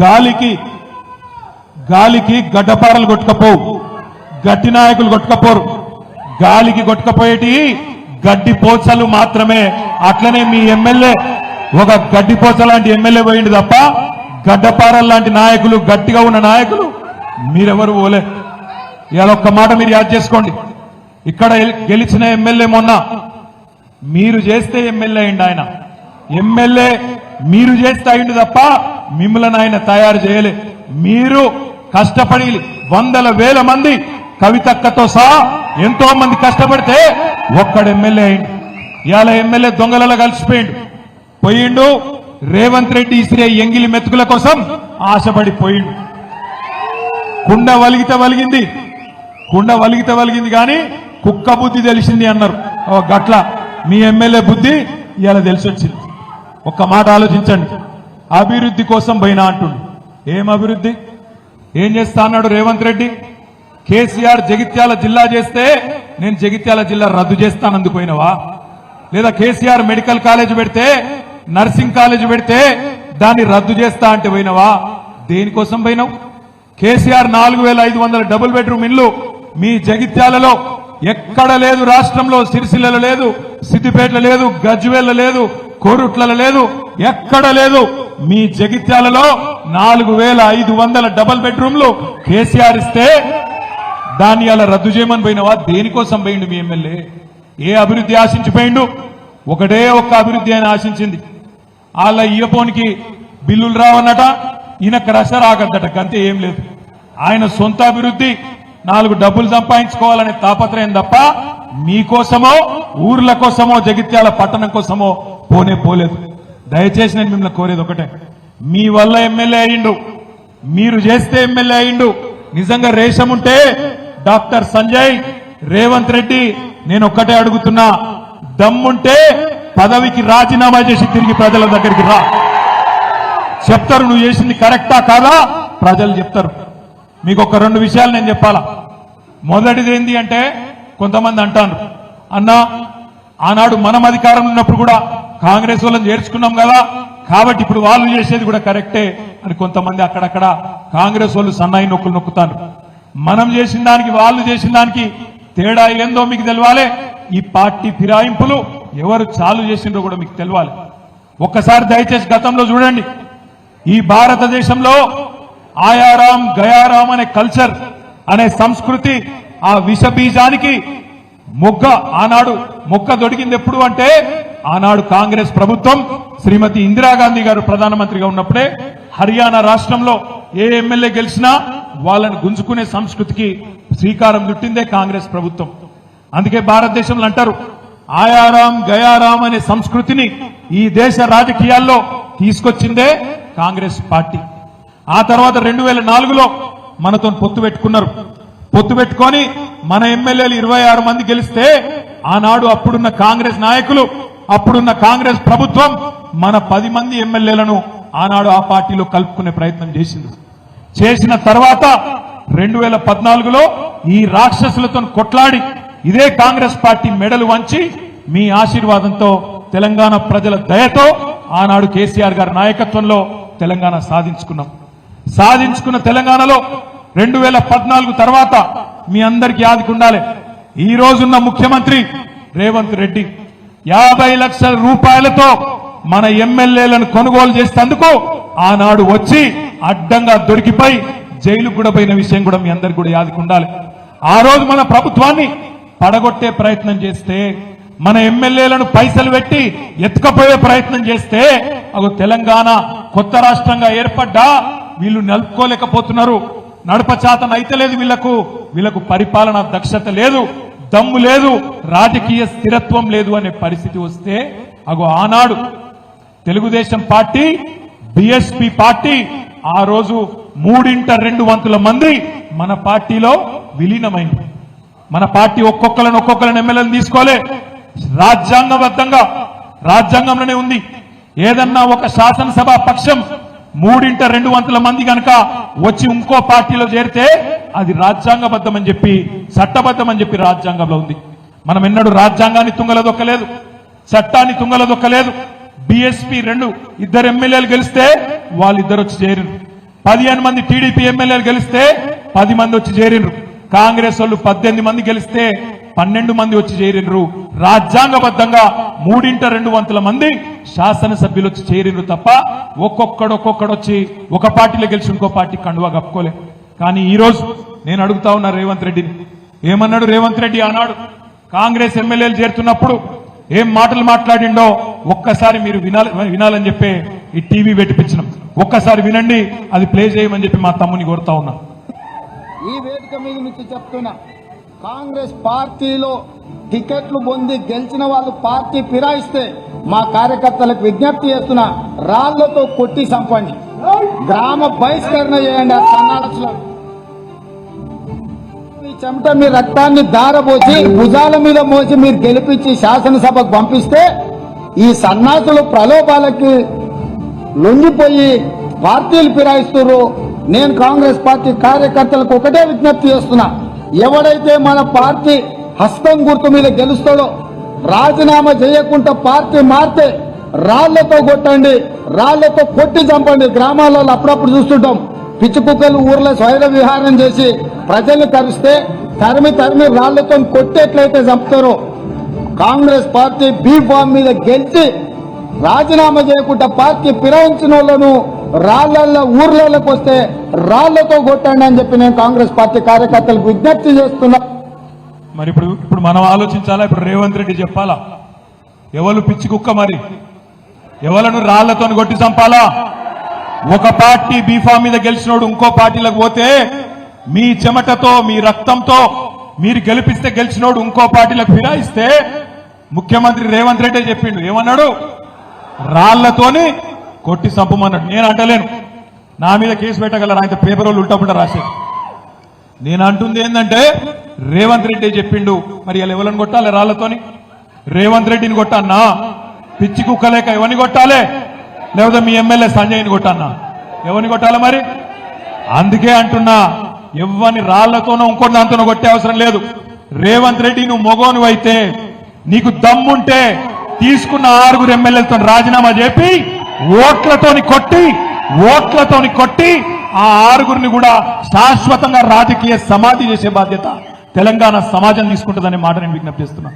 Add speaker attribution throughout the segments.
Speaker 1: గాలికి గాలికి గడ్డపారలు కొట్టుకపోవు. గట్టి నాయకులు కొట్టుకపోరు. గాలికి కొట్టుకపోయేటి గడ్డి పోచలు మాత్రమే. అట్లనే మీ ఎమ్మెల్యే ఒక గడ్డి పోచ లాంటి ఎమ్మెల్యే పోయింది తప్ప గడ్డపారల్ లాంటి నాయకులు గట్టిగా ఉన్న నాయకులు మీరెవరు పోలే. ఇవాళ ఒక్క మాట మీరు యాద్ చేసుకోండి. ఇక్కడ గెలిచిన ఎమ్మెల్యే మొన్న మీరు చేస్తే ఎమ్మెల్యే అయింది ఆయన. ఎమ్మెల్యే మీరు చేస్తే అయింది తప్ప మిమ్మల్ని ఆయన తయారు చేయలే. మీరు కష్టపడి వందల వేల మంది కవితక్కతో సహా ఎంతో మంది కష్టపడితే ఒక్కడు ఎమ్మెల్యే అయిండు. ఇవాళ ఎమ్మెల్యే దొంగలలో కలిసిపోయిండు. పోయిండు రేవంత్ రెడ్డి ఇసిరే ఎంగిలి మెతుకుల కోసం ఆశపడి పోయిండు. కుండ వలిగితే వలిగింది కుండ వలిగితే వలిగింది కానీ కుక్క బుద్ధి తెలిసింది అన్నారు. గట్ల మీ ఎమ్మెల్యే బుద్ధి ఇలా తెలిసి వచ్చింది ఒక్క మాట ఆలోచించండి. అభివృద్ధి కోసం పోయినా అంటుండు. ఏం అభివృద్ధి? ఏం చేస్తా అన్నాడు రేవంత్ రెడ్డి? కేసీఆర్ జగిత్యాల జిల్లా చేస్తే నేను జగిత్యాల జిల్లా రద్దు చేస్తానందుకు పోయినవా? లేదా కేసీఆర్ మెడికల్ కాలేజ్ పెడితే నర్సింగ్ కాలేజ్ పెడితే దాన్ని రద్దు చేస్తా అంటే పోయినవా? దేనికోసం పోయినావు? కేసీఆర్ నాలుగు వేల ఐదు వందల డబుల్ బెడ్రూమ్ ఇల్లు మీ జగిత్యాలలో ఎక్కడ లేదు రాష్ట్రంలో సిరిసిల్లలో లేదు సిద్దిపేటలో లేదు గజ్వేల్లో లేదు కోరుట్లలో లేదు ఎక్కడ లేదు. మీ జగిత్యాలలో నాలుగు వేల ఐదు వందల డబల్ బెడ్రూమ్లు కేసీఆర్ ఇస్తే దాన్ని అలా రద్దు చేయమని పోయినవా? దేనికోసం పోయిండు మీ ఎమ్మెల్యే? ఏ అభివృద్ధి ఆశించిపోయిండు ఒకటే ఒక్క అభివృద్ధి అని ఆశించింది. వాళ్ళ ఇయపోనికి బిల్లులు రావన్నట ఈయన క్రష రాగద్దట గంతే ఏం లేదు. ఆయన సొంత అభివృద్ధి నాలుగు డబ్బులు సంపాదించుకోవాలనే తాపత్రయం తప్ప మీకోసమో ఊర్ల కోసమో జగిత్యాల పట్టణం కోసమో పోనే పోలేదు. దయచేసి నేను మిమ్మల్ని కోరేది ఒకటే. మీ వల్ల ఎమ్మెల్యే అయిండు మీరు చేస్తే ఎమ్మెల్యే అయిండు నిజంగా రేషం ఉంటే డాక్టర్ సంజయ్ రేవంత్ రెడ్డి నేను ఒక్కటే అడుగుతున్నా. దమ్ముంటే పదవికి రాజీనామా చేసి తిరిగి ప్రజల దగ్గరికి రా. చెప్తారు నువ్వు చేసింది కరెక్టా కాదా? ప్రజలు చెప్తారు. మీకు ఒక రెండు విషయాలు నేను చెప్పాలా. మొదటిది ఏంటి అంటే కొంతమంది అంటాను అన్నా ఆనాడు మనం అధికారం ఉన్నప్పుడు కూడా కాంగ్రెస్ వాళ్ళని చేర్చుకున్నాం కదా. కాబట్టి ఇప్పుడు వాళ్ళు చేసేది కూడా కరెక్టే అని కొంతమంది అక్కడక్కడ కాంగ్రెస్ వాళ్ళు సన్నాయి నొక్కులు నొక్కుతారు. మనం చేసిన దానికి వాళ్ళు చేసిన దానికి తేడా ఏందో మీకు తెలవాలి. ఈ పార్టీ ఫిరాయింపులు ఎవరు చాలు చేసిండ్రో కూడా మీకు తెలవాలి. ఒక్కసారి దయచేసి గతంలో చూడండి. ఈ భారతదేశంలో ఆయారాం గయారాం అనే కల్చర్ అనే సంస్కృతి ఆ విషబీజానికి మొగ్గ ఆనాడు మొక్క దొడిగింది ఎప్పుడు అంటే ఆనాడు కాంగ్రెస్ ప్రభుత్వం శ్రీమతి ఇందిరాగాంధీ గారు ప్రధానమంత్రిగా ఉన్నప్పుడే హర్యానా రాష్ట్రంలో ఏ ఎమ్మెల్యే గెలిచినా వాళ్ళని గుంజుకునే సంస్కృతికి శ్రీకారం చుట్టిందే కాంగ్రెస్ ప్రభుత్వం. అందుకే భారతదేశంలో అంటారు ఆయారాం గయారాం అనే సంస్కృతిని ఈ దేశ రాజకీయాల్లో తీసుకొచ్చిందే కాంగ్రెస్ పార్టీ. ఆ తర్వాత రెండు వేల నాలుగులో మనతో పొత్తు పెట్టుకున్నారు. పొత్తు పెట్టుకొని మన ఎమ్మెల్యేలు ఇరవై ఆరు మంది గెలిస్తే ఆనాడు అప్పుడున్న కాంగ్రెస్ నాయకులు అప్పుడున్న కాంగ్రెస్ ప్రభుత్వం మన పది మంది ఎమ్మెల్యేలను ఆనాడు ఆ పార్టీలో కలుపుకునే ప్రయత్నం చేసింది. చేసిన తర్వాత రెండు వేల పద్నాలుగులో ఈ రాక్షసులతో కొట్లాడి ఇదే కాంగ్రెస్ పార్టీ మెడలు వంచి మీ ఆశీర్వాదంతో తెలంగాణ ప్రజల దయతో ఆనాడు కేసీఆర్ గారి నాయకత్వంలో తెలంగాణ సాధించుకున్నాం. సాధించుకున్న తెలంగాణలో రెండు వేల పద్నాలుగు తర్వాత మీ అందరికి యాదికుండాలి ఈ రోజున్న ముఖ్యమంత్రి రేవంత్ రెడ్డి యాభై లక్షల రూపాయలతో మన ఎమ్మెల్యేలను కొనుగోలు చేసేందుకు ఆనాడు వచ్చి అడ్డంగా దొరికిపోయి జైలు కూడా పోయిన విషయం కూడా మీ అందరికి కూడా యాదికుండాలి ఆ రోజు మన ప్రభుత్వాన్ని పడగొట్టే ప్రయత్నం చేస్తే మన ఎమ్మెల్యేలను పైసలు పెట్టి ఎత్తుకపోయే ప్రయత్నం చేస్తే ఒక తెలంగాణ కొత్త రాష్ట్రంగా ఏర్పడ్డా వీళ్ళు నలుపుకోలేకపోతున్నారు. నడప చాతన అయితే లేదు వీళ్ళకు వీళ్ళకు పరిపాలన దక్షత లేదు దమ్ము లేదు రాజకీయ స్థిరత్వం లేదు అనే పరిస్థితి వస్తే అగు ఆనాడు తెలుగుదేశం పార్టీ బిఎస్పి పార్టీ ఆ రోజు మూడింట రెండు వంతుల మంది మన పార్టీలో విలీనమైంది. మన పార్టీ ఒక్కొక్కలను ఒక్కొక్కరిని ఎమ్మెల్యేలు తీసుకోలే. రాజ్యాంగబద్ధంగా రాజ్యాంగంలోనే ఉంది. ఏదన్నా ఒక శాసనసభ పక్షం మూడింట రెండు వంతుల మంది కనుక వచ్చి ఇంకో పార్టీలో చేరితే అది రాజ్యాంగబద్ధమని చెప్పి చట్టబద్ధమని చెప్పి రాజ్యాంగంలో ఉంది. మనం ఎన్నడూ రాజ్యాంగాన్ని తుంగలదొక్కలేదు చట్టాన్ని తుంగలదొక్కలేదు. బీఎస్పీ రెండు ఇద్దరు ఎమ్మెల్యేలు గెలిస్తే వాళ్ళిద్దరు వచ్చి చేరిరు పదిహేను మంది టీడీపీ ఎమ్మెల్యేలు గెలిస్తే పది మంది వచ్చి చేరిండ్రు కాంగ్రెస్ వాళ్ళు పద్దెనిమిది మంది గెలిస్తే పన్నెండు మంది వచ్చి చేరిండ్రు రాజ్యాంగబద్ధంగా మూడింట రెండు వంతుల మంది శాసనసభ్యులు వచ్చి చేరిండ్రు తప్ప ఒక్కొక్కడు ఒక్కొక్కడు వచ్చి ఒక పార్టీలో గెలిచి ఇంకో పార్టీ కండువా కప్పుకోలే. కానీ ఈరోజు నేను అడుగుతా ఉన్నా రేవంత్ రెడ్డిని. ఏమన్నాడు రేవంత్ రెడ్డి అన్నాడు కాంగ్రెస్ ఎమ్మెల్యేలు చేరుతున్నప్పుడు ఏం మాటలు మాట్లాడిండో ఒక్కసారి మీరు వినాలి వినాలని చెప్పి ఈ టీవీ పెట్టిపించినాం ఒక్కసారి వినండి అది ప్లే చేయమని చెప్పి మా తమ్ముని కోరుతా ఉన్నా.
Speaker 2: ఈ వేదిక మీద నుంచి చెప్తున్నా. కాంగ్రెస్ పార్టీలో టికెట్లు పొంది గెలిచిన వాళ్ళు పార్టీ ఫిరాయిస్తే మా కార్యకర్తలకు విజ్ఞప్తి చేస్తున్న రాళ్ళతో కొట్టి చంపండి. గ్రామ బహిష్కరణ చేయండి ఆ సన్నాసులు మీ చెమట మీ రక్తాన్ని దారబోసి భుజాల మీద మోసి మీరు గెలిపించి శాసనసభకు పంపిస్తే ఈ సన్నాసులు ప్రలోభాలకి లొంగిపోయి పార్టీలు ఫిరాయిస్తున్నారు నేను కాంగ్రెస్ పార్టీ కార్యకర్తలకు ఒకటే విజ్ఞప్తి చేస్తున్నా. ఎవడైతే మన పార్టీ హస్తం గుర్తు మీద గెలుస్తాడో రాజీనామా చేయకుండా పార్టీ మారితే రాళ్ళతో కొట్టండి రాళ్ళతో కొట్టి చంపండి. గ్రామాలలో అప్పుడప్పుడు చూస్తుంటాం. పిచ్చి కుక్కలు ఊర్లో స్వైర విహారం చేసి ప్రజల్ని తరిస్తే తరిమి తరిమి రాళ్ళతో కొట్టేట్లయితే చంపుతారో. కాంగ్రెస్ పార్టీ బీ ఫామ్ మీద గెలిచి రాజీనామా చేయకుండా పార్టీ ఫిరాయించిన వాళ్ళను రాళ్ళల్లో ఊర్లలోకి వస్తే రాళ్ళతో కొట్టండి అని చెప్పి నేను కాంగ్రెస్ పార్టీ కార్యకర్తలకు విజ్ఞప్తి చేస్తున్నా.
Speaker 1: మరి ఇప్పుడు ఇప్పుడు మనం ఆలోచించాలా? ఇప్పుడు రేవంత్ రెడ్డి చెప్పాలా? ఎవరు పిచ్చి కుక్క మరి? ఎవలను రాళ్ళతో కొట్టి చంపాలా? ఒక పార్టీ బీఫా మీద గెలిచినోడు ఇంకో పార్టీలకు పోతే మీ చెమటతో మీ రక్తంతో మీరు గెలిపిస్తే గెలిచినోడు ఇంకో పార్టీలకు ఫిరాయిస్తే ముఖ్యమంత్రి రేవంత్ రెడ్డి చెప్పిండు. ఏమన్నాడు? రాళ్ళతోని కొట్టి చంపమన్నాడు. నేను అంటలేను. నా మీద కేసు పెట్టగలరు? ఆయన పేపర్ వాళ్ళు ఉల్టా పుల్టా రాశారు నేను అంటుంది ఏంటంటే రేవంత్ రెడ్డి చెప్పిండు. మరి ఇలా ఎవరిని కొట్టాలి రాళ్ళతోని రేవంత్ రెడ్డిని కొట్టన్నా పిచ్చి కుక్కలేక ఎవరిని కొట్టాలి? లేకపోతే మీ ఎమ్మెల్యే సంజయ్ని కొట్టన్నా ఎవరిని కొట్టాలి మరి? అందుకే అంటున్నా ఎవ్వని రాళ్ళతోనో ఇంకోటి దాంతోనో కొట్టే అవసరం లేదు. రేవంత్ రెడ్డి నువ్వు మొగోను అయితే నీకు దమ్ముంటే తీసుకున్న ఆరుగురు ఎమ్మెల్యేలతో రాజీనామా చెప్పి ఓట్లతోని కొట్టి ఓట్లతోని కొట్టి ఆ ఆరుగురిని కూడా శాశ్వతంగా రాజకీయ సమాధి చేసే బాధ్యత తెలంగాణ సమాజం తీసుకుంటుందనే మాట నేను విజ్ఞప్తి చేస్తున్నా.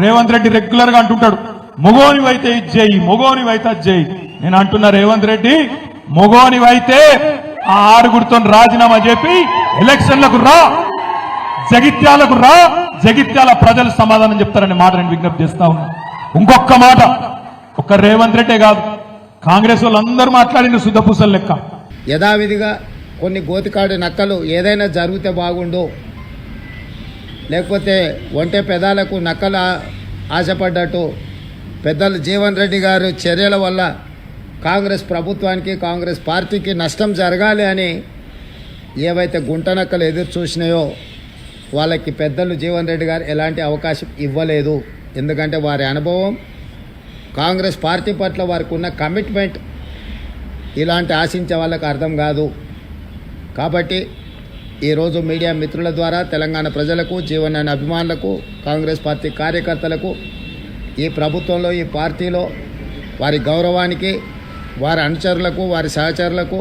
Speaker 1: రేవంత్ రెడ్డి రెగ్యులర్గా అంటుంటాడు మొగోనివైతే జై మొగోనివైతే జై. నేను అంటున్నా రేవంత్ రెడ్డి మొగోనివైతే ఆ ఆరుగురితో రాజీనామా చెప్పి ఎలక్షన్లకు రా జగిత్యాలకు రా జగిత్యాల ప్రజలు సమాధానం చెప్తారనే మాట నేను విజ్ఞప్తి చేస్తా ఉన్నా. ఇంకొక మాట ఒక్క రేవంత్ రెడ్డే కాదు కాంగ్రెస్ వాళ్ళందరూ మాట్లాడిన శుద్ధపూసలు లెక్క.
Speaker 2: యథావిధిగా కొన్ని గోతికాడు నక్కలు ఏదైనా జరిగితే బాగుండు. లేకపోతే ఒంటె పెదాలకు నక్కలు ఆశపడ్డట్టు. పెద్దలు జీవన్ రెడ్డి గారు చర్యల వల్ల కాంగ్రెస్ ప్రభుత్వానికి కాంగ్రెస్ పార్టీకి నష్టం జరగాలి అని ఏవైతే గుంట నక్కలు ఎదురు చూసినాయో వాళ్ళకి పెద్దలు జీవన్ రెడ్డి గారు ఎలాంటి అవకాశం ఇవ్వలేదు. ఎందుకంటే వారి అనుభవం కాంగ్రెస్ పార్టీ పట్ల వారికి ఉన్న కమిట్మెంట్ ఇలాంటి ఆశించే వాళ్ళకి అర్థం కాదు. కాబట్టి ఈరోజు మీడియా మిత్రుల ద్వారా తెలంగాణ ప్రజలకు జీవనాన్ని అభిమానులకు కాంగ్రెస్ పార్టీ కార్యకర్తలకు ఈ ప్రభుత్వంలో ఈ పార్టీలో వారి గౌరవానికి వారి అనుచరులకు వారి సహచరులకు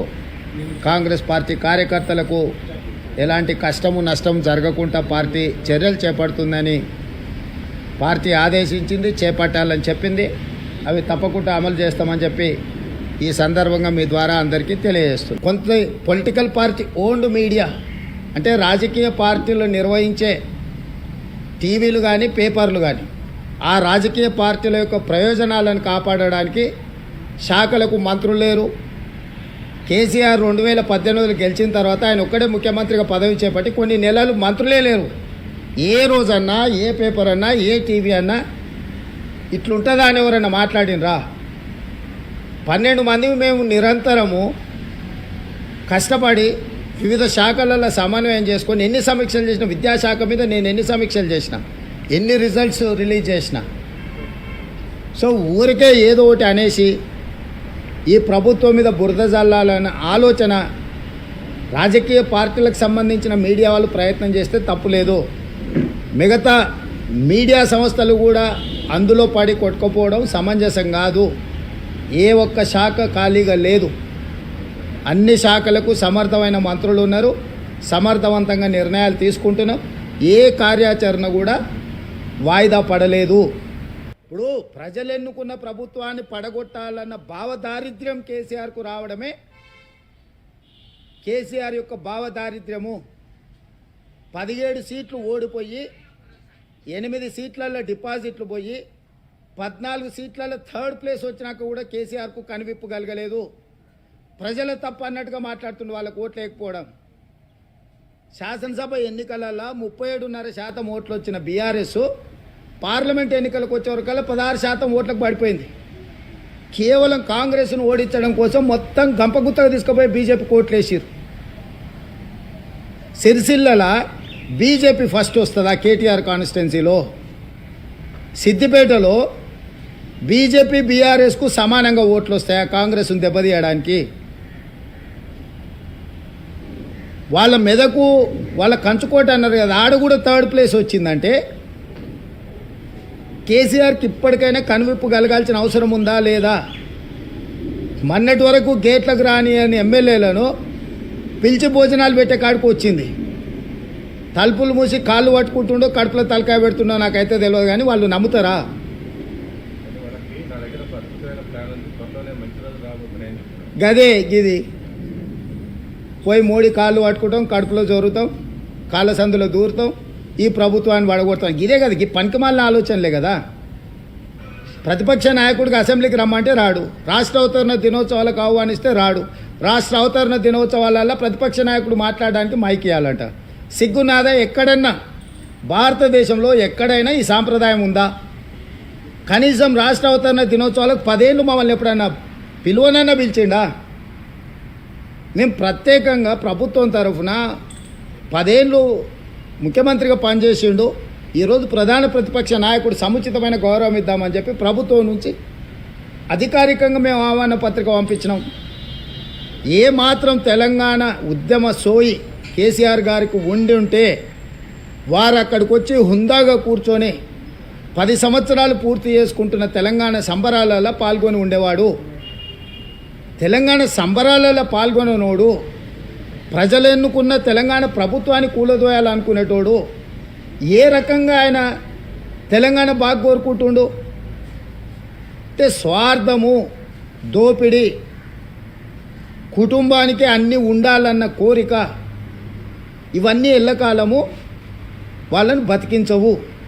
Speaker 2: కాంగ్రెస్ పార్టీ కార్యకర్తలకు ఎలాంటి కష్టము నష్టం జరగకుండా పార్టీ చర్యలు చేపడుతుందని పార్టీ ఆదేశించింది చేపట్టాలని చెప్పింది. అవి తప్పకుండా అమలు చేస్తామని చెప్పి ఈ సందర్భంగా మీ ద్వారా అందరికీ తెలియజేస్తుంది కొంత పొలిటికల్ పార్టీ ఓన్డ్ మీడియా అంటే రాజకీయ పార్టీలు నిర్వహించే టీవీలు కానీ పేపర్లు కానీ ఆ రాజకీయ పార్టీల యొక్క ప్రయోజనాలను కాపాడడానికి శాఖలకు మంత్రులు లేరు. కేసీఆర్ రెండు వేల పద్దెనిమిదిలో గెలిచిన తర్వాత ఆయన ఒక్కడే ముఖ్యమంత్రిగా పదవి చేపట్టి కొన్ని నెలలు మంత్రులే లేరు. ఏ రోజన్నా ఏ పేపర్ అన్నా ఏ టీవీ అన్నా ఇట్లుంటుందా అని ఎవరైనా మాట్లాడినరా? పన్నెండు మంది మేము నిరంతరము కష్టపడి వివిధ శాఖలలో సమన్వయం చేసుకొని ఎన్ని సమీక్షలు చేసిన విద్యాశాఖ మీద నేను ఎన్ని సమీక్షలు చేసిన ఎన్ని రిజల్ట్స్ రిలీజ్ చేసిన. సో ఊరికే ఏదో ఒకటి అనేసి ఈ ప్రభుత్వం మీద బురద జల్లాలన్న ఆలోచన రాజకీయ పార్టీలకు సంబంధించిన మీడియా వాళ్ళు ప్రయత్నం చేస్తే తప్పులేదు మిగతా మీడియా సంస్థలు కూడా అందులో పడి కొట్టుకుపోవడం సమంజసం కాదు. ఏ ఒక్క శాఖ ఖాళీగా లేదు. అన్ని శాఖలకు సమర్థమైన మంత్రులు ఉన్నారు. సమర్థవంతంగా నిర్ణయాలు తీసుకుంటున్నాం. ఏ కార్యాచరణ కూడా వాయిదా పడలేదు. ఇప్పుడు ప్రజలు ఎన్నుకున్న ప్రభుత్వాన్ని పడగొట్టాలన్న భావదారిద్ర్యం కేసీఆర్కు రావడమే కేసీఆర్ యొక్క భావదారిద్ర్యము. పదిహేడు సీట్లు ఓడిపోయి ఎనిమిది సీట్లలో డిపాజిట్లు పోయి పద్నాలుగు సీట్లలో థర్డ్ ప్లేస్ వచ్చినాక కూడా కేసీఆర్కు కనివిప్పు కలగలేదు. ప్రజల తప్పు అన్నట్టుగా మాట్లాడుతున్న వాళ్ళకు ఓట్లు లేకపోవడం. శాసనసభ ఎన్నికలలో ముప్పై ఏడున్నర శాతం ఓట్లు వచ్చిన బీఆర్ఎస్ పార్లమెంట్ ఎన్నికలకు వచ్చేవరకల్లా పదహారు శాతం ఓట్లకు పడిపోయింది. కేవలం కాంగ్రెస్ను ఓడించడం కోసం మొత్తం గంపగుత్తగా తీసుకుపోయి బీజేపీ కోట్లు వేసిరు సిరిసిల్లల బీజేపీ ఫస్ట్ వస్తుందా కేటీఆర్ కాన్స్టిట్యున్సీలో? సిద్దిపేటలో బీజేపీ బీఆర్ఎస్కు సమానంగా ఓట్లు వస్తాయా? కాంగ్రెస్ను దెబ్బతీయడానికి. వాళ్ళ మెదకు వాళ్ళ కంచుకోట అన్నారు కదా ఆడ కూడా థర్డ్ ప్లేస్ వచ్చిందంటే కేసీఆర్కి ఇప్పటికైనా కనువిప్పు కలగాల్సిన అవసరం ఉందా లేదా? మొన్నటి వరకు గేట్లకు రాని అని ఎమ్మెల్యేలను పిలిచి భోజనాలు పెట్టే కాడికి వచ్చింది. తలుపులు మూసి కాళ్ళు పట్టుకుంటుండో కడుపులో తలకాయ పెడుతుండో నాకైతే తెలియదు కానీ వాళ్ళు నమ్ముతారా? గదే ఇది పోయి మోడీ కాళ్ళు పట్టుకుంటాం కడుపులో జోరుతాం కాళ్ళ సందులో దూరుతాం ఈ ప్రభుత్వాన్ని పడగొడతాం ఇదే కదా ఈ పనికిమాలిన ఆలోచనలే కదా. ప్రతిపక్ష నాయకుడికి అసెంబ్లీకి రమ్మంటే రాడు. రాష్ట్ర అవతరణ దినోత్సవాలకు ఆహ్వానిస్తే రాడు. రాష్ట్ర అవతరణ దినోత్సవాలలో ప్రతిపక్ష నాయకుడు మాట్లాడడానికి మైక్ ఇవ్వాలంట సిగ్గునాదా ఎక్కడన్నా భారతదేశంలో ఎక్కడైనా ఈ సాంప్రదాయం ఉందా? కనీసం రాష్ట్ర అవతరణ దినోత్సవాలకు పదేళ్ళు మమ్మల్ని ఎప్పుడన్నా పిలువనన్నా పిలిచిండా? మేము ప్రత్యేకంగా ప్రభుత్వం తరఫున పదేళ్ళు ముఖ్యమంత్రిగా పనిచేసిండు. ఈరోజు ప్రధాన ప్రతిపక్ష నాయకుడు సముచితమైన గౌరవం ఇద్దామని చెప్పి ప్రభుత్వం నుంచి అధికారికంగా మేము ఆహ్వాన పత్రిక పంపించినాం. ఏ మాత్రం తెలంగాణ ఉద్యమ సోయి కేసీఆర్ గారికి ఉండి ఉంటే వారు అక్కడికి వచ్చి హుందాగా కూర్చొని పది సంవత్సరాలు పూర్తి చేసుకుంటున్న తెలంగాణ సంబరాలలో పాల్గొని ఉండేవాడు. తెలంగాణ సంబరాలలో పాల్గొననోడు ప్రజలు ఎన్నుకున్న తెలంగాణ ప్రభుత్వాన్ని కూలదోయాలనుకునేటోడు ఏ రకంగా ఆయన తెలంగాణ బాగా కోరుకుంటుండు? అంటే స్వార్థము దోపిడి కుటుంబానికి అన్నీ ఉండాలన్న కోరిక ఇవన్నీ ఎల్లకాలము వాళ్ళను బతికించవు.